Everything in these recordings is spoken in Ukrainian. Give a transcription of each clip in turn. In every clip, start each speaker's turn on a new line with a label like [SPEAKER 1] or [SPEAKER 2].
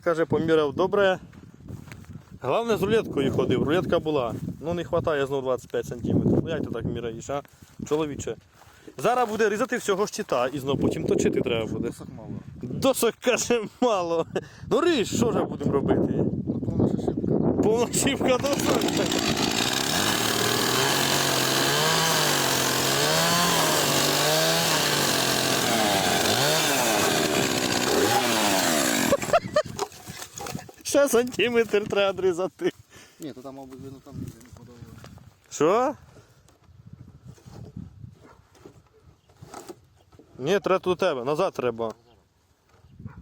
[SPEAKER 1] Каже, поміряв добре. Головне з рулеткою ходив, рулетка була. Ну не вистачає знову 25 см. Ну як ти так міряєш, а? Чоловіче. Зараз буде різати всього щита і знову потім точити треба буде.
[SPEAKER 2] Досок мало.
[SPEAKER 1] Досок каже мало. Ну ріж, що ж будемо робити?
[SPEAKER 2] Ну повна шишипка.
[SPEAKER 1] Повна шибка досок. Ще сантиметр треба різати.
[SPEAKER 2] Ні, то там, мабуть, видно там не подобає.
[SPEAKER 1] Що? Ні, треба до тебе, назад треба.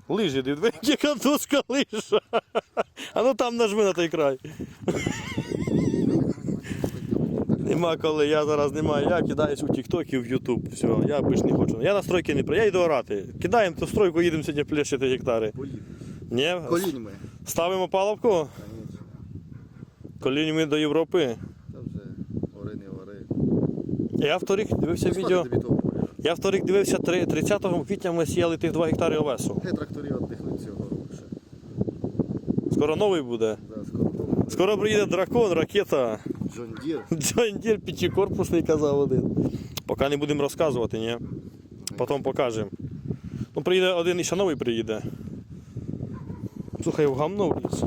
[SPEAKER 1] Лижі, диви, яка доска лижа. А ну там нажми на той край. Нема коли, я зараз не маю. Я кидаюсь у TikTok і в YouTube. Все, я більш не хочу. Я на стройки не при. Я йду орати. Кидаємо ту стройку, їдемо сьогодні плещити гектари.
[SPEAKER 2] Поїду.
[SPEAKER 1] Ні?
[SPEAKER 2] Колінь ми.
[SPEAKER 1] Ставимо палавку,
[SPEAKER 2] Конечно.
[SPEAKER 1] колінь до Європи.
[SPEAKER 2] Та вже ори не ори.
[SPEAKER 1] Я вторик дивився
[SPEAKER 2] Скільки
[SPEAKER 1] відео.
[SPEAKER 2] тобі того поля?
[SPEAKER 1] Я вторик дивився три- 30 квітня ми сіяли тих 2 гектари овесу.
[SPEAKER 2] Хай тракторів віддихнуть цього року ще.
[SPEAKER 1] Скоро новий буде.
[SPEAKER 2] Да, скоро дома.
[SPEAKER 1] Скоро приїде дракон, ракета.
[SPEAKER 2] Джон Дір.
[SPEAKER 1] Джон Дір п'ятикорпусний казав один. Поки не будемо розказувати, ні. Потім покажемо. Ну, приїде один і ще новий приїде. Слухай, в гамно вліз.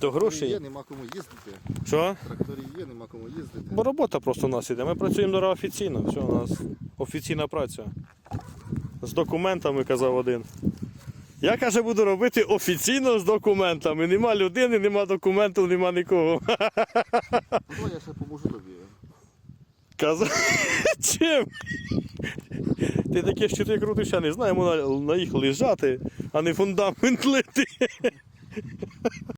[SPEAKER 1] До
[SPEAKER 2] Є, нема кому їздити.
[SPEAKER 1] Що?
[SPEAKER 2] Тракторів є, нема кому їздити.
[SPEAKER 1] Бо робота просто у нас іде. Ми працюємо дорого офіційно. Все, у нас офіційна праця. З документами, казав один. Я каже, буду робити офіційно з документами. Нема людини, нема документів, нема нікого.
[SPEAKER 2] Ну, я ще поможу тобі.
[SPEAKER 1] Казав. Чим? Ти таке щити крутиш, я не знаю, на, на їх лежати, а не фундамент лити.